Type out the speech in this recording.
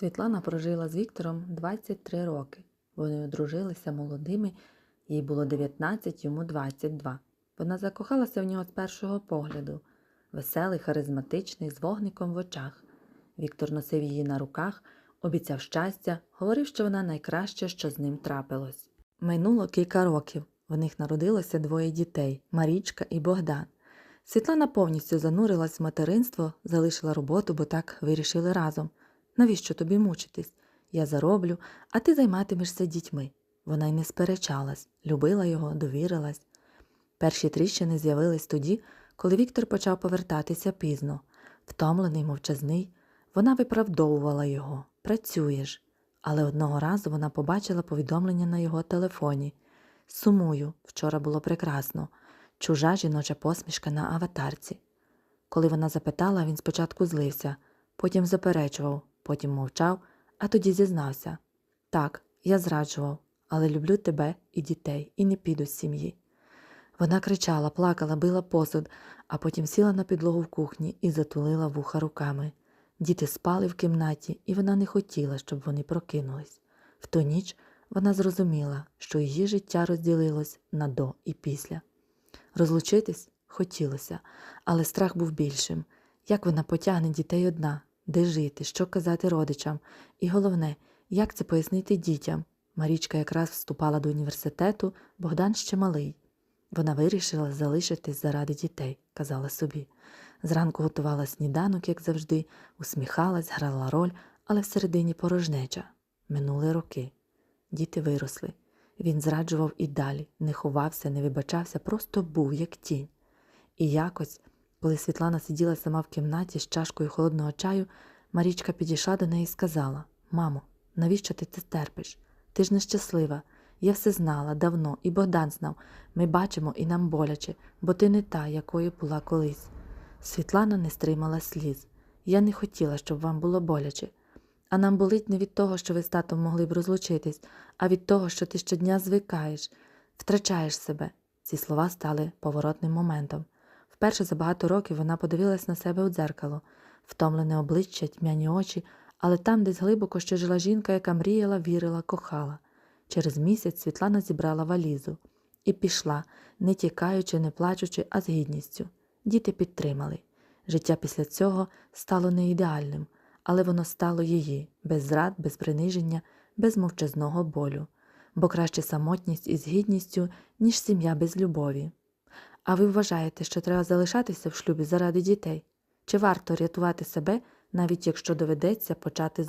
Світлана прожила з Віктором 23 роки. Вони одружилися молодими, їй було 19, йому 22. Вона закохалася в нього з першого погляду. Веселий, харизматичний, з вогником в очах. Віктор носив її на руках, обіцяв щастя, говорив, що вона найкраще, що з ним трапилось. Минуло кілька років. В них народилося двоє дітей Марічка і Богдан. Світлана повністю занурилась в материнство, залишила роботу, бо так вирішили разом. Навіщо тобі мучитись? Я зароблю, а ти займатимешся дітьми. Вона й не сперечалась, любила його, довірилась. Перші тріщини з'явились тоді, коли Віктор почав повертатися пізно. Втомлений, мовчазний, вона виправдовувала його працюєш. Але одного разу вона побачила повідомлення на його телефоні. Сумую, вчора було прекрасно, чужа жіноча посмішка на аватарці. Коли вона запитала, він спочатку злився, потім заперечував, потім мовчав, а тоді зізнався так, я зраджував, але люблю тебе і дітей, і не піду з сім'ї. Вона кричала, плакала, била посуд, а потім сіла на підлогу в кухні і затулила вуха руками. Діти спали в кімнаті, і вона не хотіла, щоб вони прокинулись. В ту ніч вона зрозуміла, що її життя розділилось на до і після. Розлучитись хотілося, але страх був більшим. Як вона потягне дітей одна, де жити, що казати родичам, і головне, як це пояснити дітям. Марічка якраз вступала до університету, Богдан ще малий. Вона вирішила залишитись заради дітей, казала собі. Зранку готувала сніданок, як завжди, усміхалась, грала роль, але всередині порожнеча. Минули роки. Діти виросли. Він зраджував і далі, не ховався, не вибачався, просто був, як тінь. І якось, коли Світлана сиділа сама в кімнаті з чашкою холодного чаю, Марічка підійшла до неї і сказала Мамо, навіщо ти це терпиш? Ти ж нещаслива. Я все знала давно, і Богдан знав. Ми бачимо і нам боляче, бо ти не та, якою була колись. Світлана не стримала сліз. Я не хотіла, щоб вам було боляче. А нам болить не від того, що ви з татом могли б розлучитись, а від того, що ти щодня звикаєш, втрачаєш себе. Ці слова стали поворотним моментом. Вперше за багато років вона подивилась на себе у дзеркало, втомлене обличчя, тьмяні очі, але там десь глибоко ще жила жінка, яка мріяла, вірила, кохала. Через місяць Світлана зібрала валізу і пішла, не тікаючи, не плачучи, а з гідністю. Діти підтримали. Життя після цього стало не ідеальним, але воно стало її, без зрад, без приниження, без мовчазного болю, бо краще самотність із гідністю, ніж сім'я без любові. А ви вважаєте, що треба залишатися в шлюбі заради дітей? Чи варто рятувати себе, навіть якщо доведеться почати